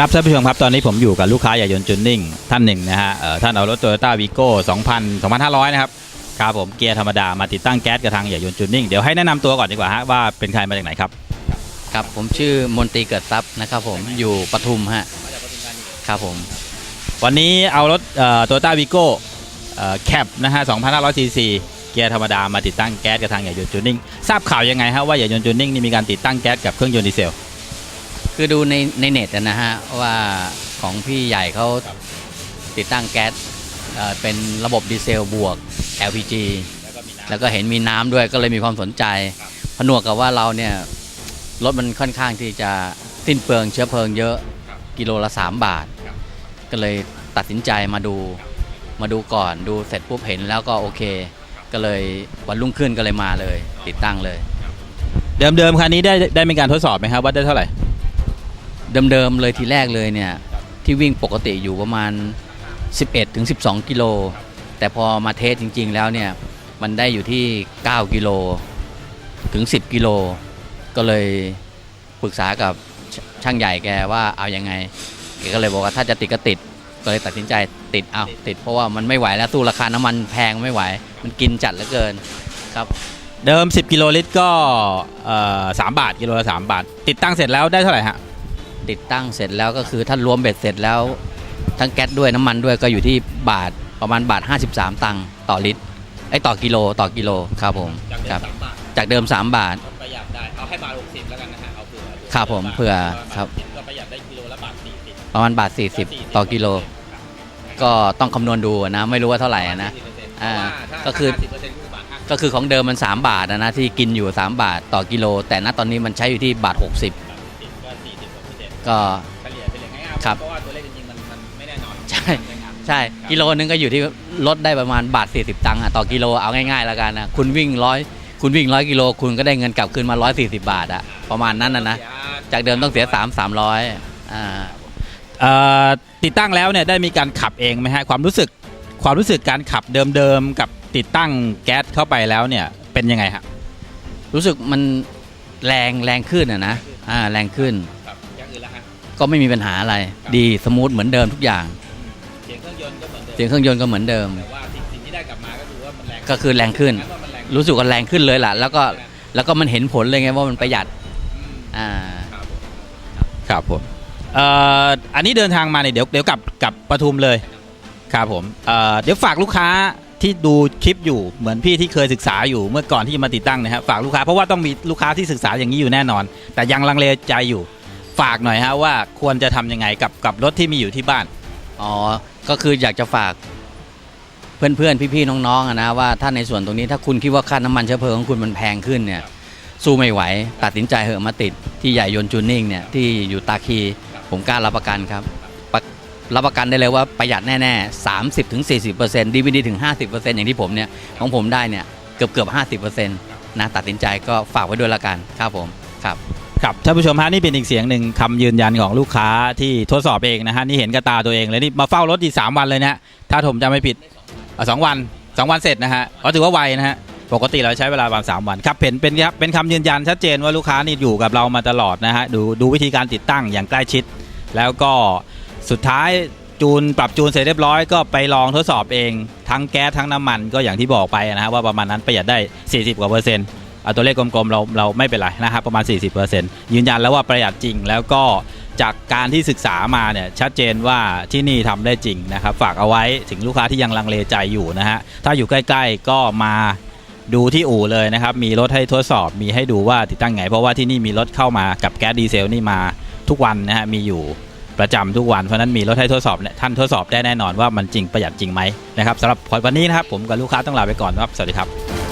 ครับท่านผู้ชมครับตอนนี้ผมอยู่กับลูกค้าใหญ่ยนต์จูนนิ่งท่านหนึ่งนะฮะเอ่อท่านเอารถโตโยต้าวีโก้2,000 2,500 นะครับครับผมเกียร์ธรรมดามาติดตั้งแก๊สกับทางใหญ่ยนต์จูนนิ่งเดี๋ยวให้แนะนำตัวก่อนดีกว่าฮะว่าเป็นใครมาจากไหนครับ ครับผมชื่อมนตรีเกิดทรัพย์นะครับผมอยู่ปทุมฮะครับผม วันนี้เอารถโตโยต้าวีโก้แคปนะฮะ2,500ซีซีเกียร์ธรรมดามาติดตั้งแก๊สกับทางใหญ่ยนต์จูนนิ่งทราบข่าวยังไงฮะว่าใหญ่ยนต์จูนนิ่งนี่มีการติดตั้งแก๊สกับเครื่องยนต์ดีเซล คือดูในในเน็ตอะนะฮะ ว่าของพี่ใหญ่เขาติดตั้งแก๊สเอ่อเป็นระบบดีเซลบวก LPG แล้วก็เห็นมีน้ำด้วยก็เลยมีความสนใจผนวกกับว่าเราเนี่ยรถมันค่อนข้างที่จะสิ้นเปลืองเชื้อเพลิงเยอะกิโลละ 3 บาทก็เลยตัดสินใจมาดูมาดูก่อนดูเสร็จปุ๊บเห็นแล้วก็โอเค ก็เลยวันรุ่งขึ้นก็เลยมาเลย ติดตั้งเลย เดิมๆคันนี้ได้ได้มีการทดสอบไหมครับว่าได้เท่าไหร่ เดิมๆเลยทีแรกเลยเนี่ยที่วิ่งปกติอยู่ประมาณ 11ถึง12 กิโล แต่พอมาเทสจริง ๆ แล้วเนี่ยมันได้อยู่ที่ 9 กิโลถึง 10 กิโล ก็เลยปรึกษากับชช่างใหญ่แกว่าเอาอยังไงแกก็เลยบอกว่าถ้าจะติดก็ติดก็เลยตัดสินใจติดเอาติดเพราะว่ามันไม่ไหวแล้วสู้ราคาน้ำมันแพงไม่ไหว มันกินจัดเหลือเกินครับเดิม 10 กิโลลิตรก็เอ่อ3บาทกิโลละ3บาท ติดตั้งเสร็จแล้วได้เท่าไหร่ฮะ ติดตั้งเสร็จแล้วก็คือถ้ารวมเบ็ดเสร็จแล้ว ทั้งแก๊สด้วยน้ำมันด้วยก็อยู่ที่บาทประมาณบาท 53 ตังค์ต่อลิตรไอ้ยต่อกิโลต่อกิโลครับผมครับจากเดิม 3 บาท ประหยัดได้ เอาให้บาท60แล้วกันนะฮะ เอาเผื่อครับผมเผื่อครับ ก็ประหยัดได้กิโลละบาท40ประมาณบาท 40 ต่อกิโล ก็ต้องคำนวณดูนะ ไม่รู้ว่าเท่าไหร่อะนะอ่าก็คือก็คือของเดิมมัน 3 บาทอะนะที่กินอยู่ 3 บาทต่อกิโล แต่ณตอนนี้มันใช้อยู่ที่บาท 60 ก็เฉลี่ยไปเลยง่ายๆครับเพราะว่าตัวเลขจริงๆมันมันไม่แน่นอนใช่ ใช่กิโลนึงก็อยู่ที่ลดได้ประมาณบาท 40 ตังค์อะต่อกิโลเอาง่ายๆแล้วกันนะคุณวิ่งร้อยคุณวิ่งร้อยกิโลคุณก็ได้เงินกลับคืนมา 140 บาทอะประมาณนั้นนะนะจากเดิมต้องเสีย 3 300อ่า เอ่อติดตั้งแล้วเนี่ยได้มีการขับเองไหมฮะความรู้สึกความรู้สึกการขับเดิมๆกับติดตั้งแก๊สเข้าไปแล้วเนี่ยเป็นยังไงฮะ รู้สึกมันแรงแรงขึ้นอะนะอ่าแรงขึ้น ก็ไม่มีปัญหาอะไร ดีสมูทเหมือนเดิมทุกอย่าง เสียงเครื่องยนต์ก็เหมือนเดิมเสียงเครื่องยนต์ก็เหมือนเดิม แต่ว่าสิ่งสิ่งที่ได้กลับมาก็คือว่ามันแรงก็คือแรงขึ้นงั้น ว่ามันแรงรู้สึกว่าแรงขึ้นเลยล่ะ แล้วก็แล้วก็มันเห็นผลเลยไงว่ามันประหยัดอ่าครับผมเอ่ออันนี้เดินทางมาเนี่ยเดี๋ยวเดี๋ยวกลับกลับปทุมเลยครับผมเอ่อเดี๋ยวฝากลูกค้าที่ดูคลิปอยู่เหมือนพี่ที่เคยศึกษาอยู่เมื่อก่อนที่จะมาติดตั้งนะครับฝากลูกค้าเพราะว่าต้องมีลูกค้าที่ศึกษาอย่างนี้อยู่แน่นอน แต่ยังลังเลใจอยู่ ฝากหน่อยฮะว่าควรจะทำยังไงกับกับรถที่มีอยู่ที่บ้าน อ๋อ ก็คืออยากจะฝากเพื่อนๆ พี่ๆ น้องๆอะนะว่าถ้าในส่วนตรงนี้ถ้าคุณคิดว่าค่าน้ำมันเชื้อเพลิงของคุณมันแพงขึ้นเนี่ยสู้ไม่ไหว ตัดสินใจเหอะมาติดที่ใหญ่ยนต์จูนนิ่งเนี่ยที่อยู่ตาคีผมกล้ารับประกันครับประรับประกันได้เลยว่าประหยัดแน่ๆ 30ถึง40% DVD ถึง 50%อย่างที่ผมเนี่ยของผมได้เนี่ยเกือบเกือบ50%นะตัดสินใจก็ฝากไว้ด้วยละกันครับผมครับ ครับท่านผู้ชมฮะนี่เป็นอีกเสียงหนึ่งคำยืนยันของลูกค้าที่ทดสอบเองนะฮะนี่เห็นกับตาตัวเองเลยนี่มาเฝ้ารถอีกสามวันเลยนะฮะถ้าผมจำไม่ผิดสองวันสองวันเสร็จนะฮะก็ถือว่าไวนะฮะปกติเราใช้เวลาประมาณสามวันครับเป็นเป็นครับเป็นคำยืนยันชัดเจนว่าลูกค้านี่อยู่กับเรามาตลอดนะฮะดูดูวิธีการติดตั้งอย่างใกล้ชิด แล้วก็สุดท้ายจูนปรับจูนเสร็จเรียบร้อยก็ไปลองทดสอบเองทั้งแก๊สทั้งน้ำมันก็อย่างที่บอกไปนะฮะว่าประมาณนั้นประหยัดได้ 40กว่าเปอร์เซ็นต์ เอาตัวเลขกลมๆเราเราไม่เป็นไรนะครับประมาณ 40%ยืนยันแล้วว่าประหยัดจริง แล้วก็จากการที่ศึกษามาเนี่ยชัดเจนว่าที่นี่ทำได้จริงนะครับ ฝากเอาไว้ถึงลูกค้าที่ยังลังเลใจอยู่นะฮะถ้าอยู่ใกล้ ๆ ก็มาดูที่อู่เลยนะครับ มีรถให้ทดสอบ มีให้ดูว่าติดตั้งไง เพราะว่าที่นี่มีรถเข้ามากับแก๊สดีเซลนี่มาทุกวันนะฮะ มีอยู่ประจำทุกวัน เพราะนั้นมีรถให้ทดสอบเนี่ยท่านทดสอบได้แน่นอนว่ามันจริงประหยัดจริงไหมนะครับสำหรับพอวันนี้นะครับผมกับลูกค้าต้องลาไปก่อนครับ สวัสดีครับ